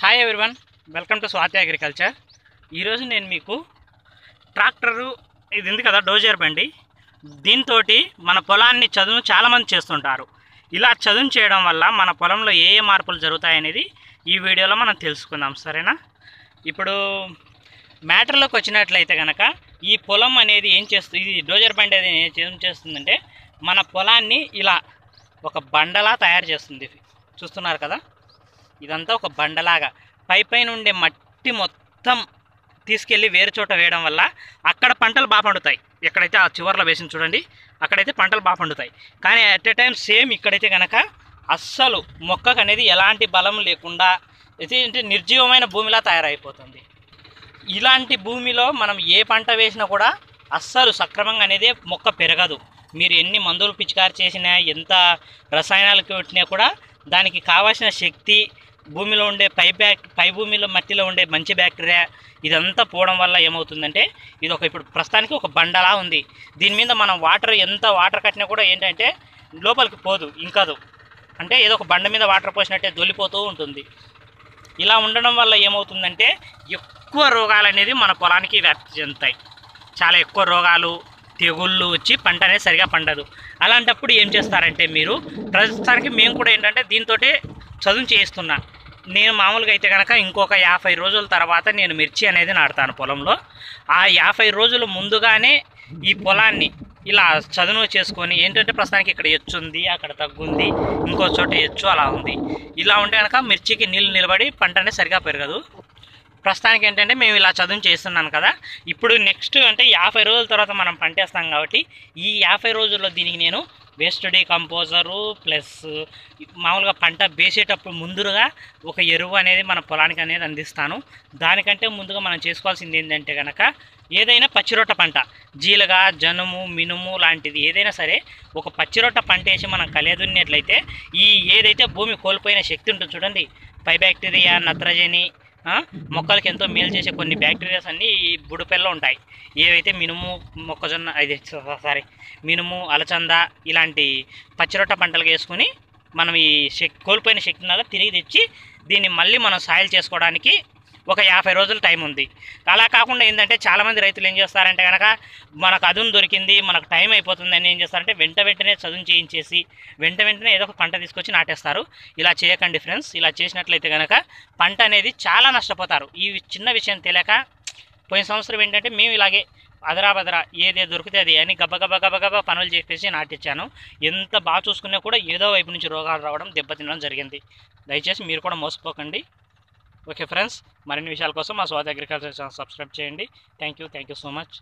Hi everyone welcome to Swathi agriculture ఈరోజు నేను మీకు ట్రాక్టరు ఇది ఉంది కదా డోజర్ బండి. దీంతో మన పొలాన్ని చదువు చాలామంది చేస్తుంటారు. ఇలా చదువు చేయడం వల్ల మన పొలంలో ఏ ఏ మార్పులు జరుగుతాయనేది ఈ వీడియోలో మనం తెలుసుకుందాం సరేనా? ఇప్పుడు మ్యాటర్లోకి వచ్చినట్లయితే కనుక ఈ పొలం అనేది ఏం చేస్తుంది ఇది డోజర్ బండి అనేది ఏం చేస్తుందంటే మన పొలాన్ని ఇలా ఒక బండలా తయారు చేస్తుంది. చూస్తున్నారు కదా? ఇదంతా ఒక బండలాగా పై పైన ఉండే మట్టి మొత్తం తీసుకెళ్ళి వేరే చోట వేయడం వల్ల అక్కడ పంటలు బాగా పండుతాయి. ఎక్కడైతే ఆ చివర్లో వేసింది చూడండి అక్కడైతే పంటలు బాగా పండుతాయి. కానీ అట్ ఎ టైం సేమ్ ఇక్కడైతే కనుక అస్సలు మొక్కకు అనేది ఎలాంటి బలం లేకుండా అంటే నిర్జీవమైన భూమిలా తయారైపోతుంది. ఇలాంటి భూమిలో మనం ఏ పంట వేసినా కూడా అస్సలు సక్రమంగా అనేది మొక్క పెరగదు. మీరు ఎన్ని మందులు పిచికారి చేసినా ఎంత రసాయనాలు కొట్టినా కూడా దానికి కావాల్సిన శక్తి భూమిలో ఉండే పై బ్యాక్ పై భూమిలో మట్టిలో ఉండే మంచి బ్యాక్టీరియా ఇదంతా పోవడం వల్ల ఏమవుతుందంటే ఇది ఒక ఇప్పుడు ప్రస్తుతానికి ఒక బండలా ఉంది. దీని మీద మనం వాటర్ ఎంత వాటర్ కట్టినా కూడా ఏంటంటే లోపలికి పోదు ఇంకదు అంటే ఏదో ఒక బండ మీద వాటర్ పోసినట్టే దొలిపోతూ ఉంటుంది. ఇలా ఉండడం వల్ల ఏమవుతుందంటే ఎక్కువ రోగాలు అనేది మన పొలానికి వ్యాప్తి చెందుతాయి. చాలా ఎక్కువ రోగాలు తెగుళ్ళు వచ్చి పంట అనేది సరిగా పండదు. అలాంటప్పుడు ఏం చేస్తారంటే మీరు ప్రస్తుతానికి మేము కూడా ఏంటంటే దీంతో చదువు చేస్తున్నా నేను మామూలుగా అయితే కనుక ఇంకొక యాభై రోజుల తర్వాత నేను మిర్చి అనేది నాటుతాను పొలంలో. ఆ యాభై రోజులు ముందుగానే ఈ పొలాన్ని ఇలా చదును చేసుకొని ఏంటంటే ప్రస్తుతానికి ఇక్కడ ఎచ్చు ఉంది అక్కడ తగ్గుంది ఇంకో చోట ఎచ్చు అలా ఉంది. ఇలా ఉంటే కనుక మిర్చికి నీళ్ళు నిలబడి పంట అనేది సరిగా పెరగదు. ప్రస్తుతానికి ఏంటంటే మేము ఇలా చదువు చేస్తున్నాను కదా. ఇప్పుడు నెక్స్ట్ అంటే యాభై రోజుల తర్వాత మనం పంటేస్తాం కాబట్టి ఈ యాభై రోజుల్లో దీనికి నేను వేస్ట్ డీకంపోజరు ప్లస్ మామూలుగా పంట వేసేటప్పుడు ముందుగా ఒక ఎరువు అనేది మన పొలానికి అనేది అందిస్తాను. దానికంటే ముందుగా మనం చేసుకోవాల్సింది ఏంటంటే కనుక ఏదైనా పచ్చిరొట్ట పంట జీలగ జనుము మినుము లాంటిది ఏదైనా సరే ఒక పచ్చిరొట్ట పంట వేసి మనం కలియదున్నట్లయితే ఈ ఏదైతే భూమి కోల్పోయిన శక్తి ఉంటుంది చూడండి. పై బ్యాక్టీరియా నత్రజని మొక్కలకి ఎంతో మేలు చేసే కొన్ని బ్యాక్టీరియాస్ అన్నీ ఈ బుడిపెల్లో ఉంటాయి. ఏవైతే మినుము మొక్కజొన్న ఇది సారీ మినుము అలచంద ఇలాంటి పచ్చిరొట్ట పంటలకు వేసుకుని మనం ఈ శక్తి కోల్పోయిన శక్తిని తిరిగి తెచ్చి దీన్ని మళ్ళీ మనం సాయిల్ చేసుకోవడానికి ఒక యాభై రోజుల టైం ఉంది. అలా కాకుండా ఏంటంటే చాలామంది రైతులు ఏం చేస్తారంటే కనుక మనకు అదును దొరికింది మనకు టైం అయిపోతుందని ఏం చేస్తారంటే వెంట వెంటనే చదువు చేయించేసి వెంట వెంటనే ఏదో ఒక పంట తీసుకొచ్చి నాటేస్తారు. ఇలా చేయకండి ఫ్రెండ్స్ ఇలా చేసినట్లయితే కనుక పంట అనేది చాలా నష్టపోతారు. ఈ చిన్న విషయం తెలియక పోయిన సంవత్సరం ఏంటంటే మేము ఇలాగే అదరా బదరా ఏదే దొరికితే అది అని గబగబ గబగబ పనులు చెప్పేసి నాటిచ్చాను. ఎంత బాగా చూసుకున్నా కూడా ఏదో వైపు నుంచి రోగాలు రావడం దెబ్బతినడం జరిగింది. దయచేసి మీరు కూడా మోసపోకండి. ఓకే ఫ్రెండ్స్ మరిన్ని విషయాల కోసం మా స్వాతి అగ్రికల్చర్ ఛానల్ సబ్స్క్రైబ్ చేయండి. Thank you thank you so much.